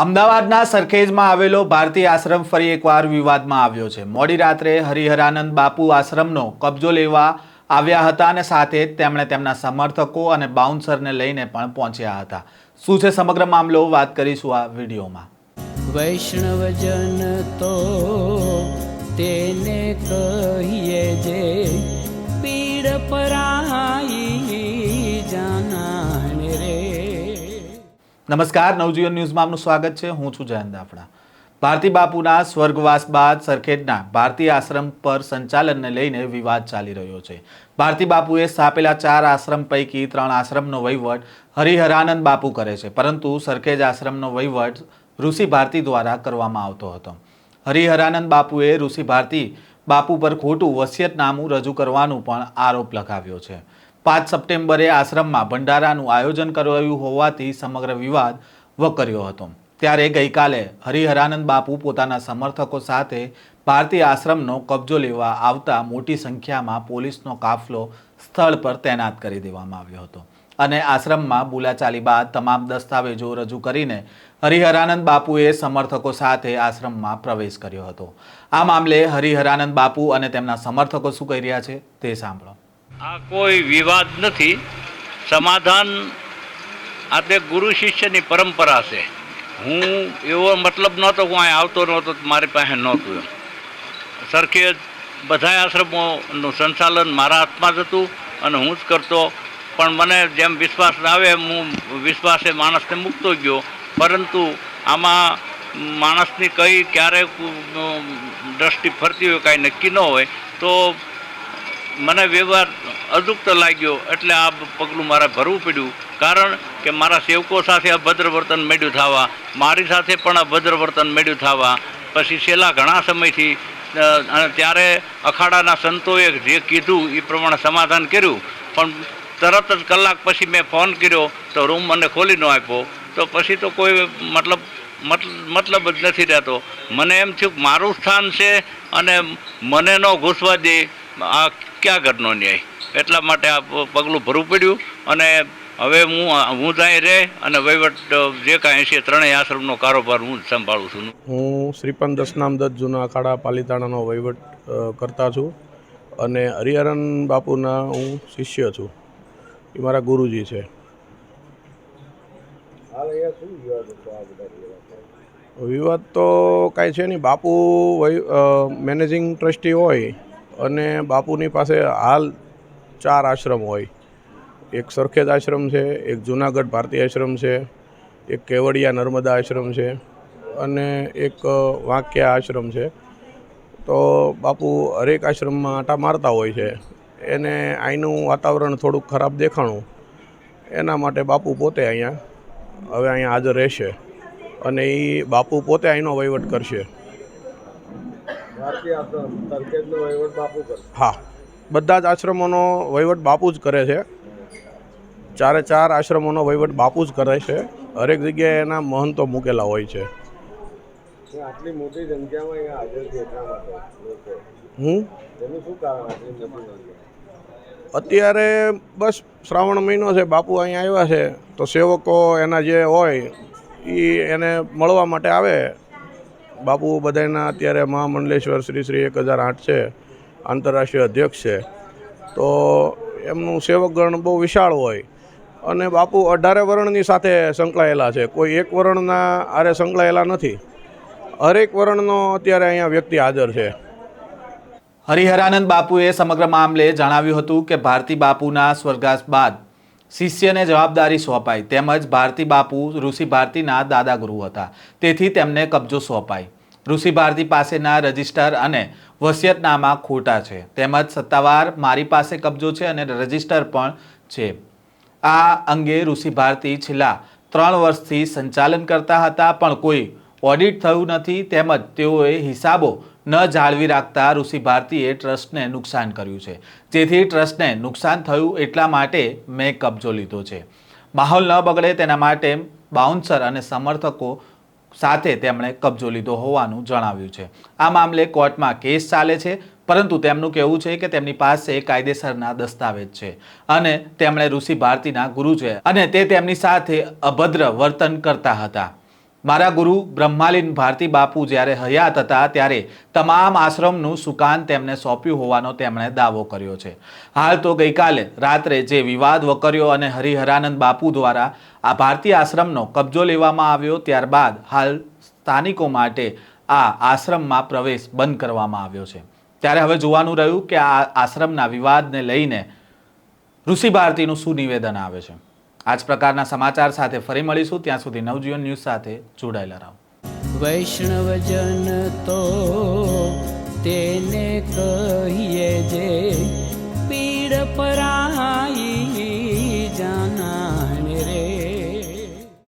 અમદાવાદના સરખેજમાં આવેલો ભારતીય આશ્રમ ફરી એકવાર વિવાદમાં આવ્યો છે. મોડી રાત્રે હરિહરાનંદ બાપુ આશ્રમનો કબજો લેવા આવ્યા હતા અને સાથે તેમણે તેમના સમર્થકો અને બાઉન્સરને લઈને પણ પહોંચ્યા હતા. શું છે સમગ્ર મામલો? વાત કરીશું આ વિડીયોમાં. વૈષ્ણવજન તો તેને કહીએ નમસ્કાર, નવજીવન ન્યૂઝમાં આપનું સ્વાગત છે. હું છું જયંત દાફડા. ભારતી બાપુના સ્વર્ગવાસ બાદ સરખેજના ભારતીય આશ્રમ પર સંચાલનને લઈને વિવાદ ચાલી રહ્યો છે. ભારતી બાપુએ સ્થાપેલા ચાર આશ્રમ પૈકી ત્રણ આશ્રમનો વહીવટ હરિહરાનંદ બાપુ કરે છે, પરંતુ સરખેજ આશ્રમનો વહીવટ ઋષિ ભારતી દ્વારા કરવામાં આવતો હતો. હરિહરાનંદ બાપુએ ઋષિ ભારતી બાપુ પર ખોટું વસિયતનામું રજૂ કરવાનું પણ આરોપ લગાવ્યો છે. પાંચ સપ્ટેમ્બરે આશ્રમમાં ભંડારાનું આયોજન કરાયું હોવાથી સમગ્ર વિવાદ વકર્યો હતો. ત્યારે ગઈકાલે હરિહરાનંદ બાપુ પોતાના સમર્થકો સાથે ભારતીય આશ્રમનો કબજો લેવા આવતા મોટી સંખ્યામાં પોલીસનો કાફલો સ્થળ પર તૈનાત કરી દેવામાં આવ્યો હતો. અને આશ્રમમાં બોલાચાલી બાદ તમામ દસ્તાવેજો રજૂ કરીને હરિહરાનંદ બાપુએ સમર્થકો સાથે આશ્રમમાં પ્રવેશ કર્યો હતો. આ મામલે હરિહરાનંદ બાપુ અને તેમના સમર્થકો શું કહી રહ્યા છે તે સાંભળો. આ કોઈ વિવાદ નથી. સમાધાન આ તે ગુરુ શિષ્યની પરંપરા છે. હું એવો મતલબ નહોતો હું અહીં આવતો નહોતો મારી પાસે નહોતું એમ. સરખે બધા આશ્રમોનું સંચાલન મારા હાથમાં જ હતું અને હું જ કરતો. પણ મને જેમ વિશ્વાસ આવે હું વિશ્વાસે માણસને મૂકતો ગયો. પરંતુ આમાં માણસની કઈ ક્યારે દ્રષ્ટિ ફરતી હોય, કાંઈ નક્કી ન હોય, તો મને વ્યવહાર અદુક્ત લાગ્યો એટલે આ પગલું મારે ભરવું પડ્યું. કારણ કે મારા સેવકો સાથે અભદ્ર વર્તન મેળ્યું થવા, મારી સાથે પણ અભદ્ર વર્તન મેળ્યું થવા. પછી છેલ્લા ઘણા સમયથી અને ત્યારે અખાડાના સંતોએ જે કીધું એ પ્રમાણે સમાધાન કર્યું. પણ તરત જ કલાક પછી મેં ફોન કર્યો, તો રૂમ મને ખોલી ન આપ્યો. તો પછી તો કોઈ મતલબ મતલ- મતલબ જ નથી રહેતો. મને એમ થયું મારું સ્થાન છે અને મને ન ઘૂસવા દે. આ ક્યાં ઘરનો ન્યાય? એટલા માટે આ પગલું ભરવું પડ્યું અને હવે હું હું ત્યાં રહે અને વહીવટ જે કાંઈ છે ત્રણેય આશ્રમનો કારોબાર હું જ સંભાળું છું. હું શ્રીપંત દત્ત જૂના અખાડા પાલીતાણાનો વહીવટ કરતા છું અને હરિહરન બાપુના હું શિષ્ય છું. એ મારા ગુરુજી છે. વિવાદ તો કાંઈ છે નહીં. બાપુ વહી મેનેજિંગ ટ્રસ્ટી હોય અને બાપુની પાસે હાલ ચાર આશ્રમ હોય. એક સરખેજ આશ્રમ છે, એક જૂનાગઢ ભારતીય આશ્રમ છે, એક કેવડિયા નર્મદા આશ્રમ છે અને એક વાંક્યા આશ્રમ છે. તો બાપુ હરેક આશ્રમમાં આંટા મારતા હોય છે. એને અહીંનું વાતાવરણ થોડુંક ખરાબ દેખાણું. એના માટે બાપુ પોતે અહીંયા, હવે અહીંયા હાજર રહેશે અને એ બાપુ પોતે અહીંનો વહીવટ કરશે. હા. બધા જ આશ્રમોનો વહીવટ બાપુ જ કરે છે. ચારે ચાર આશ્રમોનો વહીવટ બાપુ જ કરે છે. હરેક જગ્યાએ એના મહંતો મૂકેલા હોય છે. આટલી મોટી સંખ્યામાં હાજર છે એટલા માટે હું? એનું શું કારણ અત્યારે બસ શ્રાવણ મહિનો છે. બાપુ અહીંયા આવ્યા છે. તો સેવકો એના જે હોય એ એને મળવા માટે આવે. બાપુ બધાના અત્યારે મહામંડલેશ્વર શ્રી શ્રી એક હજાર આઠ છે, આંતરરાષ્ટ્રીય અધ્યક્ષ છે. તો એમનું સેવકગણ બહુ વિશાળ હોય અને બાપુ અઢારે વર્ણની સાથે સંકળાયેલા છે. કોઈ એક વર્ણના આરે સંકળાયેલા નથી. હરેક વર્ણનો અત્યારે અહીંયા વ્યક્તિ હાજર છે. હરિહરાનંદ બાપુએ સમગ્ર મામલે જણાવ્યું હતું કે ભારતી બાપુના સ્વર્ગાસ બાદ શિષ્યને જવાબદારી સોંપાઈ. તેમજ ભારતી બાપુ, ઋષિ ભારતીના દાદા ગુરુ હતા. તેથી તેમને કબજો સોંપાઈ. ઋષિ ભારતી પાસેના રજિસ્ટર અને વસિયતનામા ખોટા છે. તેમજ સત્તાવાર મારી પાસે કબજો છે અને રજિસ્ટર પણ છે. આ અંગે ઋષિ ભારતી છેલ્લા ત્રણ વર્ષથી સંચાલન કરતા હતા, પણ કોઈ ઓડિટ થયું નથી તેમજ તેઓએ હિસાબો ન જાળવી રાખતા ઋષિ ભારતીએ ટ્રસ્ટને નુકસાન કર્યું છે. જેથી ટ્રસ્ટને નુકસાન થયું એટલા માટે મેં કબજો લીધો છે. માહોલ ન બગડે તેના માટે બાઉન્સર અને સમર્થકો સાથે તેમણે કબજો લીધો હોવાનું જણાવ્યું છે. આ મામલે કોર્ટમાં કેસ ચાલે છે, પરંતુ તેમનું કહેવું છે કે તેમની પાસે કાયદેસરના દસ્તાવેજ છે અને તેમણે ઋષિ ભારતીના ગુરુ છે અને તે તેમની સાથે અભદ્ર વર્તન કરતા હતા. મારા ગુરુ બ્રહ્માલીન ભારતી બાપુ જ્યારે હયાત હતા ત્યારે તમામ આશ્રમનું સુકાન તેમને સોંપ્યું હોવાનો તેમણે દાવો કર્યો છે. હાલ તો ગઈકાલે રાત્રે જે વિવાદ વકર્યો અને હરિહરાનંદ બાપુ દ્વારા આ ભારતીય આશ્રમનો કબજો લેવામાં આવ્યો ત્યારબાદ હાલ સ્થાનિકો માટે આ આશ્રમમાં પ્રવેશ બંધ કરવામાં આવ્યો છે. ત્યારે હવે જોવાનું રહ્યું કે આ આશ્રમના વિવાદને લઈને ઋષિ ભારતીનું શું નિવેદન આવે છે. આ જ પ્રકારના સમાચાર સાથે ફરી મળીશું. ત્યાં સુધી નવજીવન ન્યૂઝ સાથે જોડાયેલા રહો. વૈષ્ણવજન તો તેને કહીએ